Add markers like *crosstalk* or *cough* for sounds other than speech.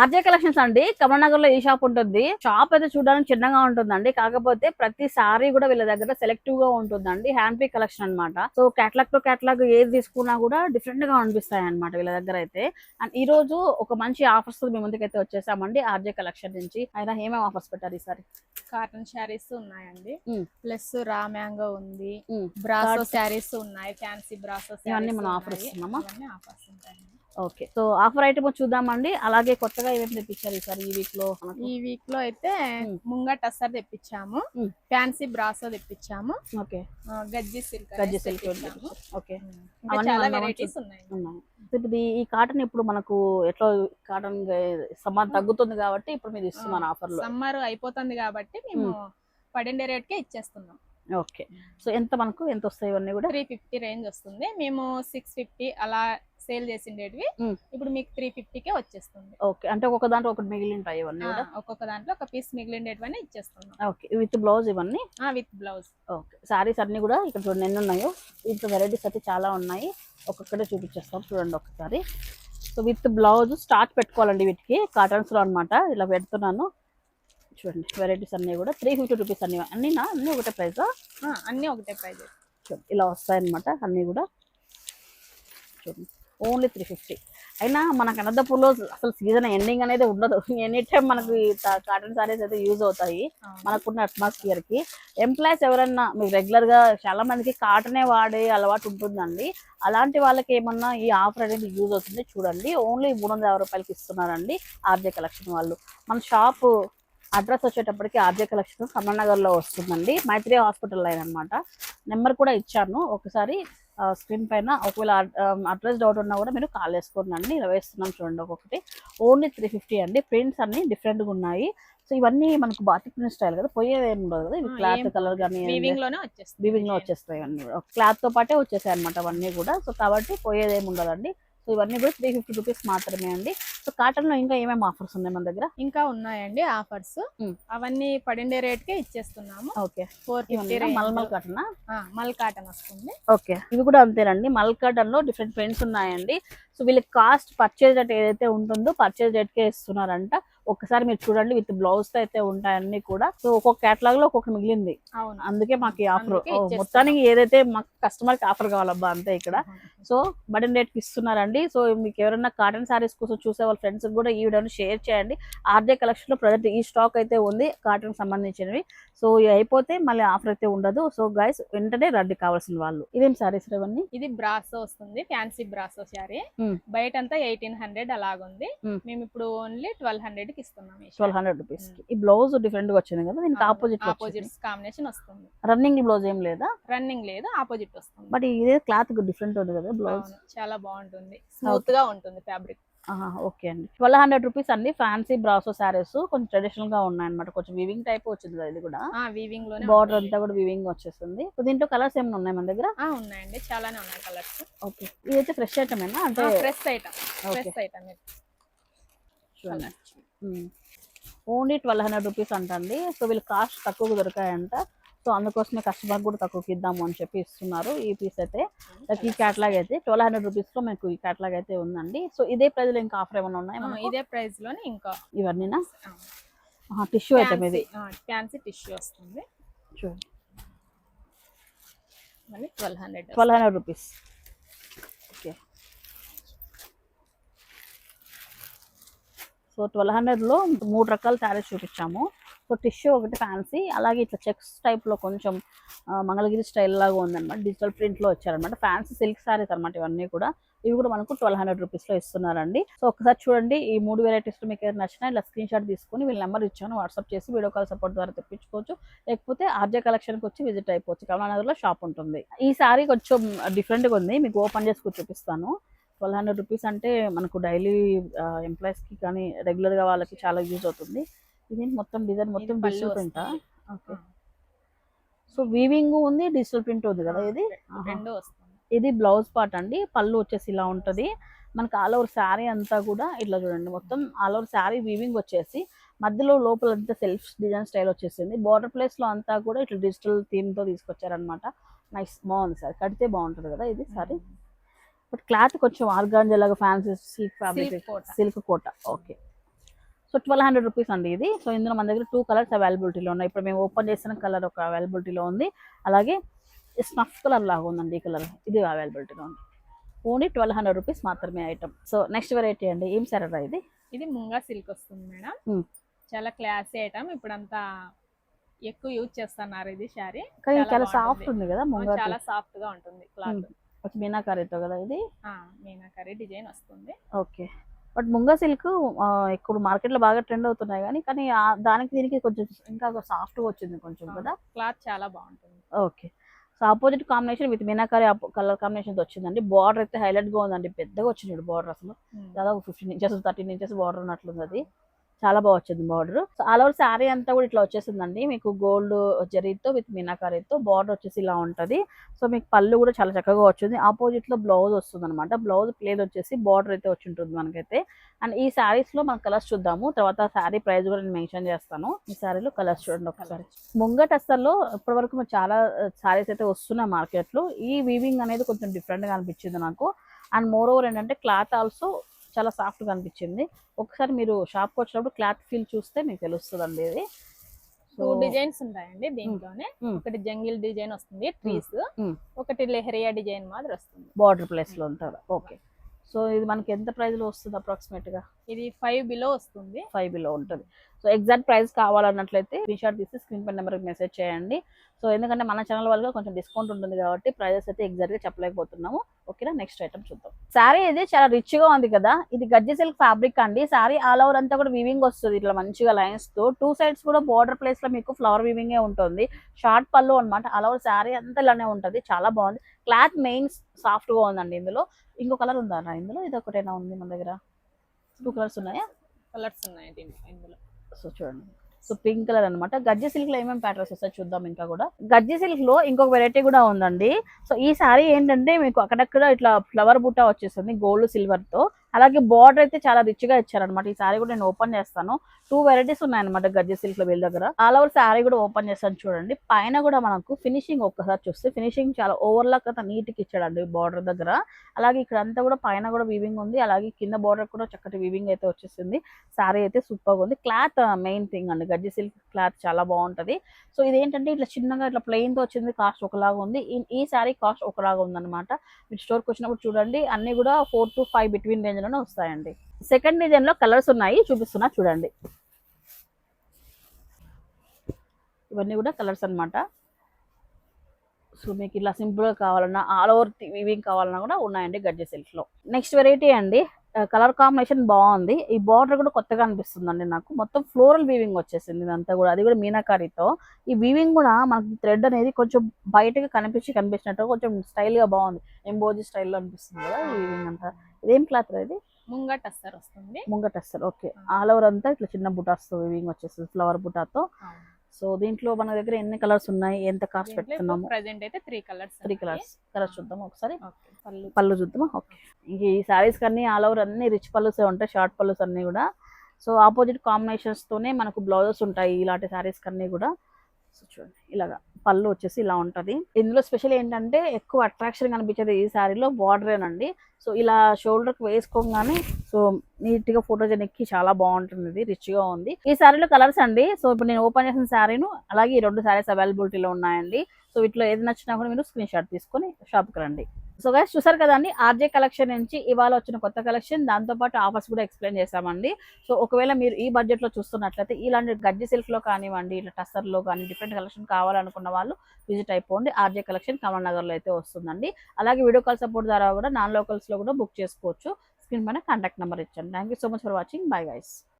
RJ collections అండి. కమలనగర్లో ఈ shop ఉంటుంది? షాప్ అయితే చూడడానికి చిన్నగా ఉంటుందండి. కాకపోతే ప్రతి సారీ కూడా వీళ్ళ దగ్గర సెలెక్టివ్గా ఉంటుందండి. హ్యాండ్ పిక్ కలెక్షన్ అన్నమాట. సో కేటలాగ్ టు కేటలాగ్ ఏది తీసుకున్నా కూడా డిఫరెంట్గా అనిపిస్తాయి అన్నమాట వీళ్ళ దగ్గర అయితే. అండ్ ఈ రోజు ఒక మంచి ఆఫర్స్ మీ ముందుకైతే వచ్చేసామండి ఆర్జే కలెక్షన్ నుంచి. ఆయన ఏమేమి ఆఫర్స్ పెట్టారు ఈసారి? కాటన్ శారీస్ ఉన్నాయండి. ప్లస్ రా మ్యాంగో ఉంది. Brasso Cards. శారీస్ ఉన్నాయి. ఫ్యాన్సీ బ్రాసో ఇవన్నీ మనం offers ఇస్తున్నామా? ఆఫర్స్ ఉంటాయండి. ఓకే. సో ఆఫర్ ఐటమ్ చూద్దామండి. అలాగే కొత్తగా ఏమేమి తెప్పించారు ఈసారి ఈ వీక్లో? ఈ వీక్లో అయితే. ముంగ టస్సర్ తెప్పించాము. Fancy brasso తెప్పించాము. Okay. Gajji silk gajji silk. Okay. చాలా వెరైటీస్ ఉన్నాయి. ఇప్పుడు ఈ- కాటన్ ఇప్పుడు మనకు ఎట్లా కాటన్ సమాన్ తగ్గుతుంది కాబట్టి ఇప్పుడు మీరు ఇస్తున్నారు ఆఫర్లో సమ్మర్ అయిపోతుంది కాబట్టి మేము పడిండే రేట్ కే ఇచ్చేస్తున్నాం. ఓకే. సో ఎంత మనకు? ఎంత వస్తాయి ఇవన్నీ కూడా? త్రీ ఫిఫ్టీ రేంజ్ వస్తుంది. మేము సిక్స్ ఫిఫ్టీ అలా సేల్ చేసిండేటివి. ఇప్పుడు మీకు త్రీ ఫిఫ్టీకే వచ్చేస్తుంది. ఓకే. అంటే ఒక్కొక్క దాంట్లో ఒకటి మిగిలి ఉంటాయి ఇవన్నీ ఒక్కొక్క దాంట్లో ఒక పీస్ మిగిలిండేటివన్నీ ఇచ్చేస్తున్నాం. ఓకే. విత్ బ్లౌజ్ ఇవన్నీ? With blouse. ఓకే. సారీస్ అన్ని కూడా ఇక్కడ చూడండి ఎన్ని ఉన్నాయో. ఇంత వెరైటీస్ అయితే చాలా ఉన్నాయి. ఒక్కొక్కటే చూపించేస్తాం. చూడండి ఒకసారి. సో విత్ బ్లౌజ్ స్టార్ట్ పెట్టుకోవాలండి వీటికి. కాటన్స్లో అన్నమాట. ఇలా పెడుతున్నాను. చూడండి. వెరైటీస్ అన్ని కూడా. త్రీ ఫిఫ్టీ రూపీస్ అన్ని. అన్నీనా? అన్ని ఒకటే ప్రైస్ అన్ని ఒకటే ప్రైజ్ చూడండి ఇలా వస్తాయన్నమాట అన్నీ కూడా. చూడండి. ఓన్లీ త్రీ ఫిఫ్టీ అయినా మనకు అనంతపూర్లో అసలు సీజన్ ఎండింగ్ అనేది ఉండదు. *laughs* ఎనీ టైం మనకి కాటన్ సారీస్ అయితే యూజ్ అవుతాయి. మనకున్న అట్మాస్ఫియర్కి. ఎంప్లాయీస్ ఎవరన్నా మీకు రెగ్యులర్గా చాలా మందికి కాటనే వాడే అలవాటు ఉంటుందండి. అలాంటి వాళ్ళకి ఏమన్నా ఈ ఆఫర్ అనేది యూజ్ అవుతుంది చూడండి. ఓన్లీ మూడు వందల యాభై రూపాయలకి ఇస్తున్నారండి ఆర్జే కలెక్షన్ వాళ్ళు. మన షాప్ అడ్రస్ వచ్చేటప్పటికి ఆర్జే కలెక్షన్ కమల్నగర్లో వస్తుందండి. మైత్రి హాస్పిటల్ లైన్ అనమాట నెంబర్ కూడా ఇచ్చాను. ఒకసారి స్క్రీన్ పైన. ఒకవేళ అడ్రస్ డౌట్ ఉన్నా కూడా మీరు కాల్ చేసుకోండి ఇలా వేస్తున్నాం చూడండి ఒక్కొక్కటి. ఓన్లీ త్రీ ఫిఫ్టీ అండి. ప్రింట్స్ అన్ని డిఫరెంట్గా ఉన్నాయి. సో ఇవన్నీ మనకు బాటిక్ ప్రింట్ స్టైల్ కదా. పోయేది ఏమి ఉండదు కదా. ఇవి క్లాత్ కలర్ కానీ వీవింగ్లో వచ్చేస్తాయి అన్ని. క్లాత్తో పాటే వచ్చేసాయి అనమాట అవన్నీ కూడా. సో కాబట్టి పోయేది ఏమి ఉండదండి. సో ఇవన్నీ కూడా త్రీ ఫిఫ్టీ రూపీస్ మాత్రమే అండి. సో కాటన్లో ఇంకా ఏమేమి ఆఫర్స్ ఉన్నాయి మన దగ్గర? ఇంకా ఉన్నాయండి ఆఫర్స్. అవన్నీ పడిండే రేట్ కే ఇచ్చేస్తున్నాము. Okay. Four fifty mulmul cotton mul cotton వస్తుంది. ఓకే. ఇవి కూడా అంతేనండి. మల్ కాటన్లో డిఫరెంట్ ప్రింట్స్ ఉన్నాయండి. సో వీళ్ళకి కాస్ట్ పర్చేజ్ రేట్ ఏదైతే ఉంటుందో పర్చేజ్ రేట్ కే ఇస్తున్నారంట. ఒకసారి మీరు చూడండి విత్ బ్లౌజ్తో అయితే ఉంటాయి అన్ని కూడా. సో ఒక్కొక్క కేటలాగ్లో ఒక్కొక్క మిగిలింది. అవును. అందుకే మాకు ఆఫర్. మొత్తానికి ఏదైతే మాకు కస్టమర్కి ఆఫర్ కావాలబ్బా అంతే ఇక్కడ. సో బటన్ రేట్కి ఇస్తున్నారండి. సో మీకు ఎవరైనా కాటన్ సారీస్ కోసం చూసే వాళ్ళ ఫ్రెండ్స్ కూడా ఈ వీడియోని షేర్ చేయండి. ఆర్జే కలెక్షన్లో ప్రజెంట్ ఈ స్టాక్ అయితే ఉంది కాటన్ సంబంధించినవి. సో ఇవి అయిపోతే మళ్ళీ ఆఫర్ అయితే ఉండదు. సో గైస్ వెంటనే రండి కావాల్సిన వాళ్ళు. ఇదేం సారీస్ ఇవన్నీ? ఇది బ్రాసో వస్తుంది ఫ్యాన్సీ బ్రాసో శారీ మ్మ్. బయట అంతా ఎయిటీన్ హండ్రెడ్ అలాగుంది. మ్మ్. మేము ఇప్పుడు ఓన్లీ ట్వెల్వ్ హండ్రెడ్ కి ఇస్తున్నాం ట్వెల్వ్ హండ్రెడ్ రూపీస్ ఈ బ్లౌజ్ డిఫరెంట్గా వచ్చింది కదా దీనికి ఆపోజిట్ ఆపోజిట్స్ కాంబినేషన్ వస్తుంది. రన్నింగ్ బ్లౌజ్ ఏం లేదా? రన్నింగ్ లేదు ఆపోజిట్ వస్తుంది. బట్ ఇదే క్లాత్ డిఫరెంట్ ఉంది కదా బ్లౌజ్. చాలా బాగుంటుంది. స్మూత్గా ఉంటుంది ఫ్యాబ్రిక్. ఓకే అండి. ట్వెల్వ్ హండ్రెడ్ రూపీస్ అండి ఫ్యాన్సీ బ్రాసో సారీస్ కొంచెం ట్రెడిషనల్గా ఉన్నాయి అనమాట కొంచెం వివింగ్ టైప్ వచ్చింది కదా ఇది కూడా. వీవింగ్లోనే బార్డర్. అంతా కూడా వివింగ్ వచ్చేస్తుంది. దీంట్లో కలర్స్ ఏమైనా ఉన్నాయి మన దగ్గర? ఉన్నాయండి. చాలానే ఉన్నాయి కలర్స్ ఓకే. ఇదైతే ఫ్రెష్ ఐటమేనా అంటే ఫ్రెష్ ఐటమ్ ఫ్రెష్ ఐటమ్ చూడండి ఓన్లీ ట్వెల్వ్ హండ్రెడ్ రూపీస్ అంటండి. సో వీళ్ళు కాస్ట్ తక్కువగా దొరికాయంట. సో అందుకోసమే కస్టమర్ కూడా తక్కువకి ఇద్దాము అని చెప్పి ఇస్తున్నారు ఈ పీస్ అయితే. ఈ క్యాట్లాగ్ అయితే ట్వెల్వ్ హండ్రెడ్ రూపీస్లో మీకు ఈ క్యాట్లాగ్ అయితే ఉందండి. సో ఇదే ప్రైస్లో ఇంకా ఆఫర్ ఏమైనా ఉన్నాయి? ఇదే ప్రైస్లోనే ఇంకా ఇవన్నీనా? టిష్యూ ఐటమ్ ఇది ఫ్యాన్సీ టిష్యూ వస్తుంది. చూడండి twelve hundred twelve hundred rupees okay so twelve హండ్రెడ్లో మూడు రకాల శారీస్ చూపించాము. సో టిష్యూ ఒకటి ఫ్యాన్సీ అలాగే ఇట్లా చెక్స్ టైప్లో కొంచెం మంగళగిరి స్టైల్ లాగా ఉందన్నమాట. డిజిటల్ ప్రింట్లో వచ్చారనమాట ఫ్యాన్సీ సిల్క్ శారీస్ అనమాట ఇవన్నీ కూడా. ఇవి కూడా మనకు ట్వెల్వ్ హండ్రెడ్ రూపీస్లో ఇస్తున్నారండి. సో ఒకసారి చూడండి ఈ మూడు వెరైటీస్లో మీకు ఏదైనా నచ్చినా ఇలా స్క్రీన్ షాట్ తీసుకొని వీళ్ళ నెంబర్ ఇచ్చాను వాట్సాప్ చేసి వీడియో కాల్ సపోర్ట్ ద్వారా తెప్పించుకోవచ్చు. లేకపోతే ఆర్జే కలెక్షన్కి వచ్చి విజిట్ అయిపోవచ్చు. కమలానగర్లో షాప్ ఉంటుంది. ఈ శారీ కొంచెం డిఫరెంట్గా ఉంది. మీకు ఓపెన్ చేసుకొని చూపిస్తాను ట్వెల్వ్ హండ్రెడ్ రూపీస్ అంటే మనకు డైలీ ఎంప్లాయీస్కి కానీ రెగ్యులర్గా వాళ్ళకి చాలా యూజ్ అవుతుంది. ఇది మొత్తం డిజైన్ మొత్తం digital print okay. So weaving ఉంది డిజిటల్ ప్రింట్ ఉంది కదా ఇది? ఇది బ్లౌజ్ పార్ట్ అండి. పళ్ళు వచ్చేసి ఇలా ఉంటది. మనకి ఆల్ ఓవర్ శారీ అంతా కూడా ఇట్లా చూడండి. మొత్తం ఆల్ ఓవర్ శారీ వీవింగ్ వచ్చేసి మధ్యలో లోపల అంతా సెల్ఫ్ డిజైన్ స్టైల్ వచ్చేసింది. బార్డర్ ప్లేస్లో అంతా కూడా ఇట్లా డిజిటల్ థీమ్తో తీసుకొచ్చారనమాట నైస్ బాగుంది సార్. కడితే బాగుంటది కదా ఇది సారీ? బట్ క్లాత్ కొంచెం ఆర్గాంజా లాగా fancy silk fabric. Silk kota. Okay so twelve hundred rupees అండి ఇది. సో ఇందులో మన దగ్గర టూ కలర్స్ అవైలబిలిటీలో ఉన్నాయి. ఇప్పుడు మేము ఓపెన్ చేసిన కలర్ ఒక అవైలబిలిటీలో ఉంది. అలాగే స్నఫ్ కలర్ లాగా ఉందండి ఈ కలర్ ఇది అవైలబిలిటీలో ఉంది. ఓన్లీ ట్వెల్వ్ హండ్రెడ్ రూపీస్ మాత్రమే ఐటమ్ సో నెక్స్ట్ వెరైటీ అండి. ఏం సరే ఇది? ఇది ముంగా సిల్క్ వస్తుంది మేడం. Hmm. చాలా క్లాసీ ఐటమ్ ఇప్పుడంతా ఎక్కువ యూజ్ చేస్తున్నారు ఇది శారీ కానీ చాలా. సాఫ్ట్ ఉంది కదా చాలా సాఫ్ట్గా ఉంటుంది క్లాత్ మీనాకారీతో కదా ఇది? మీనాకరీ డిజైన్ వస్తుంది. ఓకే. బట్ ముంగ సిల్క్ ఇప్పుడు మార్కెట్లో బాగా ట్రెండ్ అవుతున్నాయి కానీ కానీ దానికి దీనికి కొంచెం ఇంకా సాఫ్ట్గా వచ్చింది కొంచెం కదా? క్లాత్ చాలా బాగుంటుంది. Okay. So opposite combination with meenakari colour combination వచ్చిందండి. బార్డర్ అయితే హైలైట్గా ఉందండి. పెద్దగా వచ్చింది బార్డర్ అసలు. దాదాపు fifteen inches thirteen inches border ఉన్నట్లుంది అది. చాలా బాగా వచ్చింది border. So all over sari అంతా కూడా ఇట్లా వచ్చేసిందండి. మీకు గోల్డ్ జరీతో విత్ మీనాకారీతో బార్డర్ వచ్చేసి ఇలా ఉంటుంది. సో మీకు పళ్ళు కూడా చాలా చక్కగా వచ్చింది. ఆపోజిట్లో బ్లౌజ్ వస్తుంది అనమాట బ్లౌజ్ ప్లేన్ వచ్చేసి బార్డర్ అయితే వచ్చి ఉంటుంది మనకైతే. అండ్ ఈ శారీస్లో మనం కలర్స్ చూద్దాము. తర్వాత శారీ ప్రైస్ కూడా నేను మెన్షన్ చేస్తాను. ఈ శారీలో కలర్స్ చూడండి ఒకసారి. ముంగట అస్సల్లో ఇప్పటివరకు చాలా శారీస్ అయితే వస్తున్నాయి మార్కెట్లో. ఈ వీవింగ్ అనేది కొంచెం డిఫరెంట్గా అనిపించింది నాకు. అండ్ మోర్ ఓవర్ ఏంటంటే క్లాత్ ఆల్సో చాలా సాఫ్ట్గా అనిపించింది. ఒకసారి మీరు షాప్కి వచ్చినప్పుడు క్లాత్ ఫీల్ చూస్తే మీకు తెలుస్తుందండి ఇది. టూ డిజైన్స్ ఉంటాయండి దీంట్లోనే. ఒకటి జంగిల్ డిజైన్ వస్తుంది ట్రీస్. ఒకటి లెహరియా డిజైన్ మాదిరి వస్తుంది. బార్డర్ ప్లేస్లో ఉంటారు. ఓకే సో ఇది మనకి ఎంత ప్రైస్లో వస్తుంది అప్రాక్సిమేట్గా? ఇది ఫైవ్ బిలో వస్తుంది. ఫైవ్ బిలో ఉంటుంది. సో ఎగ్జాక్ట్ ప్రైస్ కావాలన్నట్లయితే స్క్రీన్ షాట్ తీసి స్క్రీన్ పై నెంబర్కి మెసేజ్ చేయండి. సో ఎందుకంటే మన ఛానల్ వాళ్ళగా కొంచెం డిస్కౌంట్ ఉంటుంది కాబట్టి ప్రైజెస్ అయితే ఎగ్జాక్ట్గా చెప్పలేకపోతున్నాము. ఓకేనా నెక్స్ట్ ఐటమ్ చూద్దాం. శారీ ఇది చాలా రిచ్గా ఉంది కదా? ఇది గజ్జి సిల్క్ ఫ్యాబ్రిక్ అండి. శారీ ఆల్ ఓవర్ అంతా కూడా వీవింగ్ వస్తుంది. ఇట్లా మంచిగా లైన్స్తో టూ సైడ్స్ కూడా బార్డర్ ప్లేస్లో మీకు ఫ్లవర్ వీవింగ్ ఉంటుంది. షార్ట్ పళ్ళు అనమాట ఆల్ ఓవర్ శారీ అంతా ఇలానే ఉంటుంది. చాలా బాగుంది. క్లాత్ మెయిన్ సాఫ్ట్గా ఉందండి ఇందులో. ఇంకో కలర్ ఉందా ఇందులో? ఇది ఒకటేనా ఉంది మన దగ్గర? టూ కలర్స్ ఉన్నాయా? కలర్స్ ఉన్నాయి ఇందులో. సో చూడండి. సో పింక్ కలర్ అన్నమాట. గజ్జి సిల్క్లో ఏమేమి ప్యాటర్న్స్ వస్తాయి చూద్దాం ఇంకా కూడా. గజ్జి సిల్క్లో ఇంకొక వెరైటీ కూడా ఉందండి. సో ఈ సారీ ఏంటంటే మీకు అక్కడక్కడ ఇట్లా ఫ్లవర్ బుట్ట వచ్చేస్తుంది గోల్డ్ సిల్వర్తో. అలాగే బార్డర్ అయితే చాలా రిచ్గా ఇచ్చారనమాట ఈ సారీ కూడా నేను ఓపెన్ చేస్తాను. టూ వెరైటీస్ ఉన్నాయన్నమాట గజ్జి సిల్క్లో వీళ్ళ దగ్గర. ఆల్ ఓవర్ సారీ కూడా ఓపెన్ చేస్తాను చూడండి. పైన కూడా మనకు ఫినిషింగ్ ఒక్కసారి చూస్తే ఫినిషింగ్ చాలా ఓవర్ లాక్ అంతా నీట్కి ఇచ్చాడండి బార్డర్ దగ్గర. అలాగే ఇక్కడ అంతా కూడా పైన కూడా వీవింగ్ ఉంది. అలాగే కింద బార్డర్ కూడా చక్కటి వీవింగ్ అయితే వచ్చేసింది. సారీ అయితే సూపర్ ఉంది. క్లాత్ మెయిన్ థింగ్ అండి. గజ్జి సిల్క్ క్లాత్ చాలా బాగుంటది. సో ఇదేంటంటే ఇట్లా చిన్నగా ఇట్లా ప్లెయిన్తో వచ్చింది. కాస్ట్ ఒకలాగా ఉంది. ఈ- ఈ సారీ కాస్ట్ ఒకలాగా ఉందన్నమాట. మీరు స్టోర్కి వచ్చినప్పుడు చూడండి. అన్ని కూడా four to five between range డిజైన్లోనే వస్తాయండి. సెకండ్ డిజైన్లో కలర్స్ ఉన్నాయి చూపిస్తున్నా చూడండి. ఇవన్నీ కూడా కలర్స్ అన్నమాట. సో మీకు ఇలా సింపుల్గా కావాలన్నా ఆల్ ఓవర్ వీవింగ్ కావాలన్నా కూడా ఉన్నాయండి గడ్జె సిల్క్లో నెక్స్ట్ వెరైటీ అండి? కలర్ కాంబినేషన్ బాగుంది. ఈ బార్డర్ కూడా కొత్తగా అనిపిస్తుంది అండి నాకు. మొత్తం ఫ్లోరల్ వీవింగ్ వచ్చేసింది ఇదంతా కూడా. అది కూడా మీనాకారితో. ఈ వీవింగ్ కూడా మనకి థ్రెడ్ అనేది కొంచెం బయటగా కనిపించి కనిపించినట్టు కొంచెం స్టైల్గా బాగుంది. ఎంబోజీ స్టైల్లో అనిపిస్తుంది కదా ఈ వీవింగ్ అంతా. ఇదేం క్లాత్ ఇది? ముంగట్ అస్సర్ వస్తుంది. ముంగట వస్తారు ఓకే. ఆల్ ఓవర్ అంతా ఇట్లా చిన్న బుటాస్తో వీవింగ్ వచ్చేస్తుంది ఫ్లవర్ బుటాతో. సో దీంట్లో మన దగ్గర ఎన్ని కలర్స్ ఉన్నాయి? ఎంత కాస్ట్ పెడుతున్నాము? ప్రజెంట్ అయితే three colours three colours colours చూద్దాం ఒకసారి. పళ్ళు పళ్ళు చూద్దామా? ఓకే. ఈ సారీస్ కన్నీ ఆల్ ఓవర్ అన్ని రిచ్ పళ్ళుసే ఉంటాయి షార్ట్ పళ్ళుస్ అన్నీ కూడా. సో ఆపోజిట్ కాంబినేషన్స్ తోనే మనకు బ్లౌజెస్ ఉంటాయి ఇలాంటి సారీస్ కన్నీ కూడా. సో చూడండి ఇలాగా పళ్ళు వచ్చేసి ఇలా ఉంటుంది. ఇందులో స్పెషల్ ఏంటంటే ఎక్కువ అట్రాక్షన్ కనిపించేది ఈ శారీలో బార్డరేనండి సో ఇలా షోల్డర్కి వేసుకోగానే సో నీట్గా గా ఫోటోజెనిక్ చాలా బాగుంటుంది ఇది రిచ్గా ఉంది. ఈ శారీలో కలర్స్ అండి. సో ఇప్పుడు నేను ఓపెన్ చేసిన శారీను అలాగే ఈ రెండు శారీస్ అవైలబిలిటీలో ఉన్నాయండి. సో వీటిలో ఏది నచ్చినా కూడా మీరు స్క్రీన్ షాట్ తీసుకొని షాప్కి రండి. సో గైస్ చూసారు కదండి ఆర్జే కలెక్షన్ నుంచి ఇవాళ వచ్చిన కొత్త కలెక్షన్ దాంతో పాటు ఆఫర్స్ కూడా ఎక్స్ప్లెయిన్ చేశామండి. సో ఒకవేళ మీరు ఈ బడ్జెట్లో చూస్తున్నట్లయితే ఇలాంటి గడ్జి సిల్క్లో కానివ్వండి ఇట్లా టస్సర్లో కానీ డిఫరెంట్ కలెక్షన్ కావాలనుకున్న వాళ్ళు విజిట్ అయిపోండి. ఆర్జే కలెక్షన్ కమల్ నగర్లో అయితే వస్తుందండి. అలాగే వీడియో కాల్ సపోర్ట్ ద్వారా కూడా నాన్ లోకల్స్లో కూడా బుక్ చేసుకోవచ్చు. స్క్రీన్ పైన కాంటాక్ట్ నెంబర్ ఇచ్చాను. Thank you so much for watching bye guys